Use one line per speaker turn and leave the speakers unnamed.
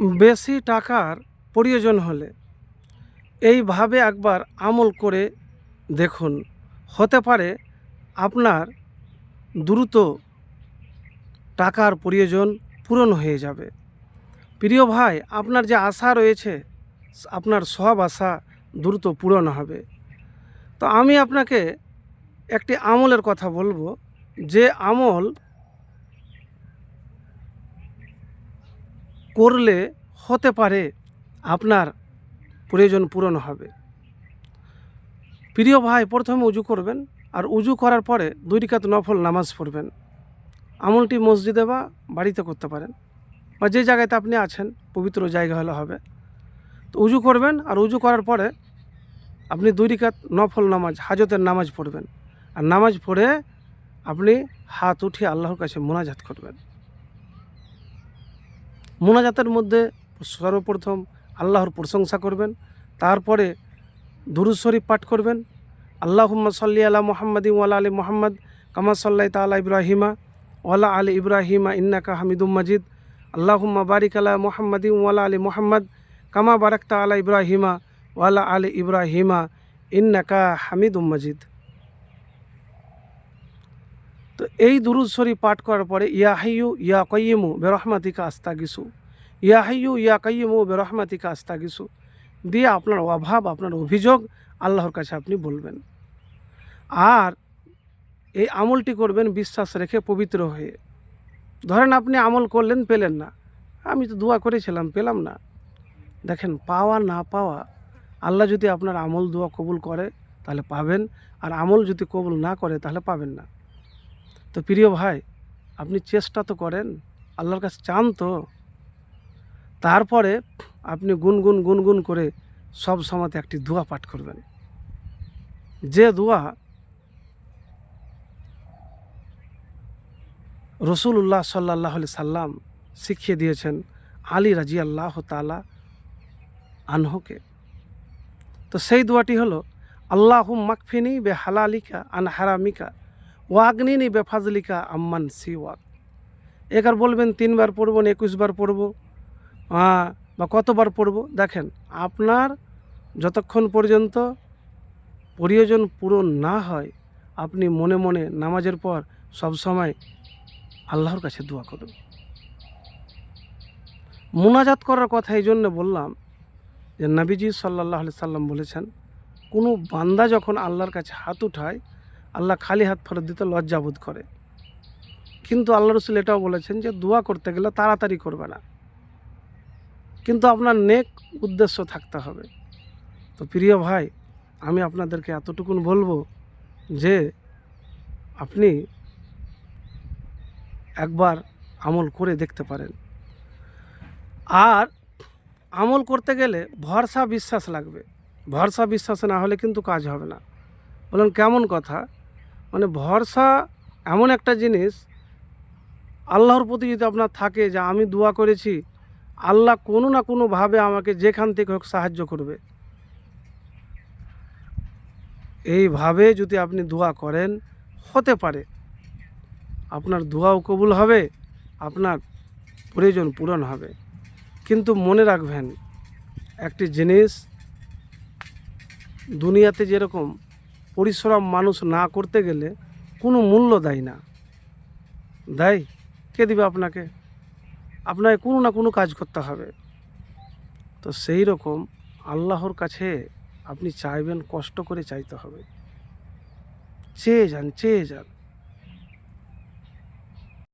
বেশি টাকার প্রয়োজন হলে এইভাবে একবার আমল করে দেখুন। হতে পারে আপনার দ্রুত টাকার প্রয়োজন পূরণ হয়ে যাবে। প্রিয় ভাই, আপনার যে আশা রয়েছে, আপনার সব আশা দ্রুত পূরণ হবে। তো আমি আপনাকে একটি আমলের কথা বলব। যে আমল করলে হতে পারে, আপনার প্রয়োজন পূরণ হবে। প্রিয় ভাই, প্রথমে উজু করবেন আর উজু করার পরে দুই রিকাত নফল নামাজ পড়বেন। আমলটি মসজিদে বা বাড়িতে করতে পারেন বা যে জায়গাতে আপনি আছেন, পবিত্র জায়গা হলে হবে। তো উজু করবেন আর উজু করার পরে আপনি দুই রিকাত নফল নামাজ, হাজতের নামাজ পড়বেন। আর নামাজ পড়ে আপনি হাত উঠিয়ে আল্লাহর কাছে মোনাজাত করবেন। মোনাজাতের মধ্যে সর্বপ্রথম আল্লাহর প্রশংসা করবেন, তারপরে দুরুদ শরীফ পাঠ করবেন। আল্লাহুম্মা সাল্লি আলা মুহাম্মাদি ওয়ালা আলী মোহাম্মদ কামা সাল্লাই তালা ইব্রাহিমা ওয়ালা আলী ইব্রাহিমা ইন্নাকা হামিদুম মাজিদ। আল্লাহুম্মা বারিক আলা মুহাম্মাদি ওয়ালা আলী মোহাম্মদ কামা বারাকতা আলা ইব্রাহিমা ওয়ালা আলী ইব্রাহিমা ইন্নাকা হামিদুম মাজিদ। তো এই দুরুদ শরীফ পাঠ করার পরে, ইয়া হাইয়ু, ইয়া কয়িমু বেরহমাতিকা আস্তাগিসু। ইয়া হাইয়ু, ইয়া কয়িমু বেরহমাতিকা আস্তাগিসু। দিয়ে আপনার অভাব, আপনার অভিযোগ আল্লাহর কাছে আপনি বলবেন। আর এই আমলটি করবেন বিশ্বাস রেখে পবিত্র হয়ে। ধরেন আপনি আমল করলেন, পেলেন না। আমি তো দোয়া করেছিলাম, পেলাম না। দেখেন, পাওয়া না পাওয়া, আল্লাহ যদি আপনার আমল দোয়া কবুল করে, তাহলে পাবেন। আর আমল যদি কবুল না করে, তাহলে পাবেন না। তো প্রিয় ভাই, আপনি চেষ্টা তো করেন, আল্লাহর কাছে চান তো। তারপরে আপনি গুনগুন গুনগুন করে সব সময়তে একটি দোয়া পাঠ করবেন। যে দোয়া রসুল্লাহ সাল্লাহ সাল্লাম শিখিয়ে দিয়েছেন আলী রাজি আল্লাহ তালা আনহকে। তো সেই দোয়াটি হলো আল্লাহ মাকফিনি বে হালালিকা আন হারামিকা। ওয়াগনিনি বে ফাজলিকা আম্মান সি ওয়াক একার বলবেন তিনবার পড়ব না একুশবার পড়ব? আহ, বা কতবার পড়ব? দেখেন আপনার যতক্ষণ পর্যন্ত প্রয়োজন পূরণ না হয় আপনি মনে মনে নামাজের পর সব সময় আল্লাহর কাছে দোয়া করুন। মোনাজাত করার কথা এই জন্য বললাম যে নবীজি সাল্লাহ সাল্লাম বলেছেন কোনো বান্দা যখন আল্লাহর কাছে হাত উঠায় আল্লাহ খালি হাত ফেরত দিতে লজ্জাবোধ করে। কিন্তু আল্লাহ রসুল এটাও বলেছেন যে, দোয়া করতে গেলে তাড়াতাড়ি করবে না। কিন্তু আপনার নেক উদ্দেশ্য থাকতে হবে। তো প্রিয় ভাই, আমি আপনাদেরকে এতটুকুন বলব যে, আপনি একবার আমল করে দেখতে পারেন। আর আমল করতে গেলে ভরসা বিশ্বাস লাগবে। ভরসা বিশ্বাস না হলে কিন্তু কাজ হবে না। বলেন, কেমন কথা? মানে ভরসা এমন একটা জিনিস, আল্লাহর প্রতি যদি আপনার থাকে যে আমি দোয়া করেছি, আল্লাহ কোনো না কোনোভাবে আমাকে যেখান থেকে হোক সাহায্য করবে। এইভাবে যদি আপনি দোয়া করেন, হতে পারে। আপনার দোয়াও কবুল হবে, আপনার প্রয়োজন পূরণ হবে। কিন্তু মনে রাখবেন, একটি জিনিস দুনিয়াতে যেরকম পরিশ্রম মানুষ না করতে গেলে কোনো মূল্য দেয় না। দেয়? কে দিবে আপনাকে? আপনাকে কোনো না কোনো কাজ করতে হবে। তো সেই রকম আল্লাহর কাছে আপনি চাইবেন কষ্ট করে চাইতে হবে। চেয়ে যান চেয়ে যান।